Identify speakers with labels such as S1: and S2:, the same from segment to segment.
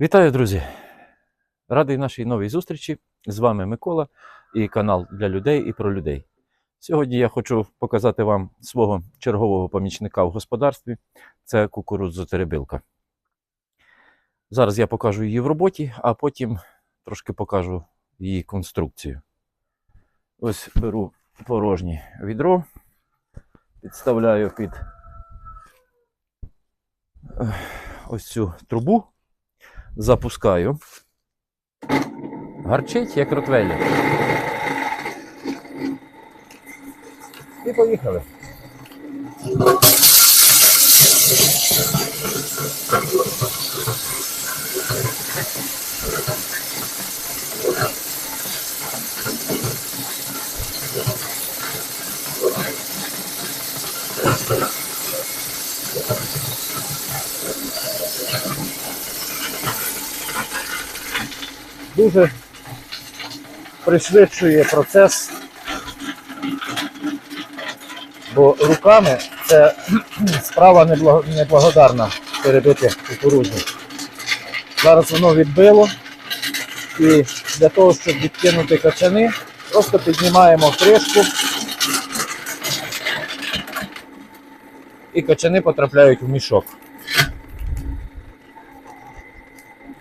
S1: Вітаю, друзі! Радий нашій новій зустрічі. З вами Микола і канал для людей і про людей. Сьогодні я хочу показати вам свого чергового помічника в господарстві. Це кукурудзотеребилка. Зараз я покажу її в роботі, а потім трошки покажу її конструкцію. Ось беру порожнє відро, підставляю під е, ось цю трубу запускаю. Гарчить, як ротвейлер. І поїхали. Дуже пришвидшує процес, бо руками це справа неблагодарна перебити кукурудзу. Зараз воно відбило, і для того, щоб відкинути качани, просто піднімаємо кришку і качани потрапляють в мішок.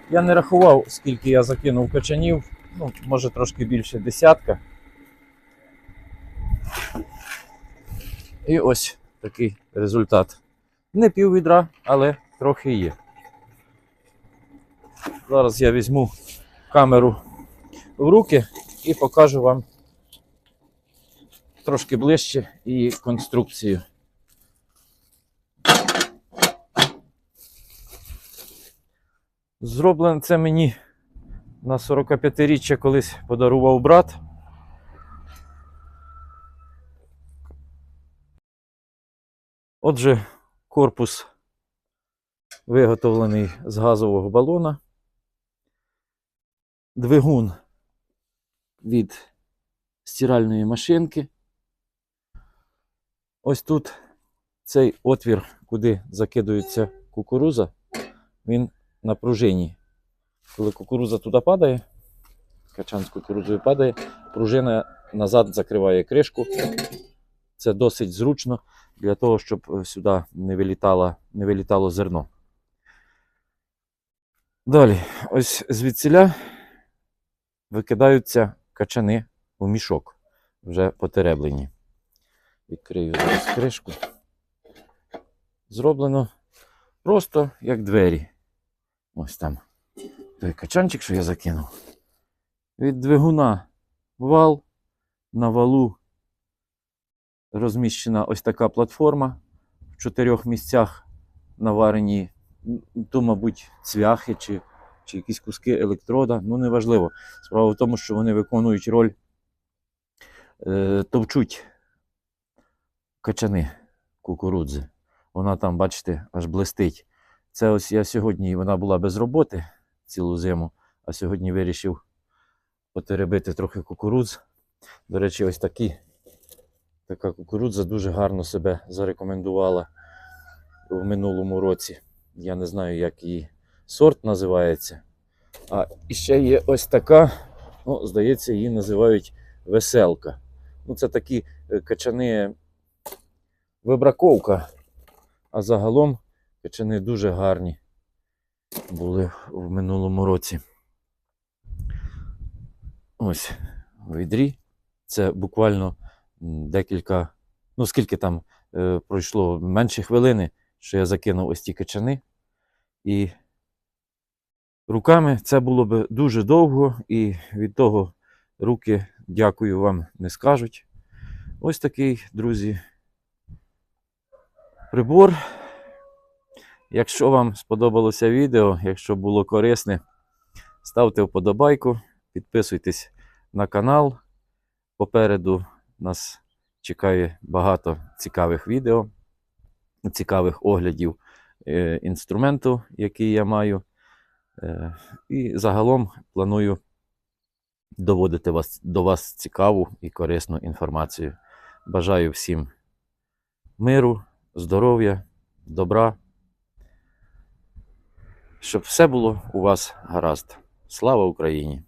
S1: Я не рахував, скільки я закинув качанів, ну, може трошки більше десятка. І ось такий результат. Не пів відра, але трохи є. Зараз я візьму камеру в руки і покажу вам трошки ближче і конструкцію. Зроблено це мені на 45-річчя колись подарував брат. Отже, корпус виготовлений з газового балона. Двигун від стиральної машинки. Ось тут цей отвір, куди закидується кукуруза, він на пружині. Коли кукуруза туди падає, качан з кукурузою падає, пружина назад закриває кришку. Це досить зручно для того, щоб е, сюди не вилітало, не вилітало зерно. Далі, ось звідсіля викидаються качани у мішок, вже потереблені. Відкрию зараз кришку. Зроблено просто як двері. Ось там той качанчик, що я закинув. Від двигуна вал, на валу розміщена ось така платформа в чотирьох місцях наварені, то, мабуть, цвяхи чи, чи якісь куски електрода. Ну, неважливо. Справа в тому, що вони виконують роль, е, товчуть качани кукурудзи. Вона там, бачите, аж блистить. Це ось я сьогодні, вона була без роботи цілу зиму, а сьогодні вирішив потеребити трохи кукурудз. До речі, ось такі, така кукурудза дуже гарно себе зарекомендувала в минулому році. Я не знаю, як її сорт називається. А ще є ось така, ну, здається, її називають веселка. Ну, це такі е, качани вибраковка, а загалом качани дуже гарні були в минулому році. Ось відрі. Це буквально декілька, ну скільки там е, пройшло менше хвилини, що я закинув ось ті качани. І руками це було б дуже довго, і від того руки, дякую вам, не скажуть. Ось такий, друзі, прибор. Якщо вам сподобалося відео, якщо було корисне, ставте вподобайку, підписуйтесь на канал. Попереду нас чекає багато цікавих відео, цікавих оглядів е, інструменту, який я маю. Е, і загалом планую доводити вас, до вас цікаву і корисну інформацію. Бажаю всім миру, здоров'я, добра. Щоб все було у вас гаразд. Слава Україні!